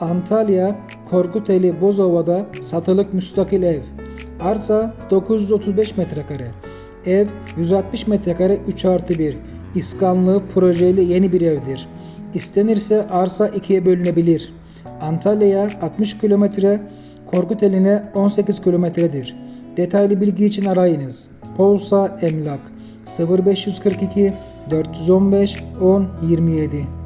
Antalya, Korkuteli, Bozova'da satılık müstakil ev. Arsa 935 metrekare. Ev 160 metrekare 3 artı 1. İskanlı projeli yeni bir evdir. İstenirse arsa ikiye bölünebilir. Antalya'ya 60 kilometre, Korkuteli'ne 18 kilometredir. Detaylı bilgi için arayınız. Polsa Emlak 0542 415 10 27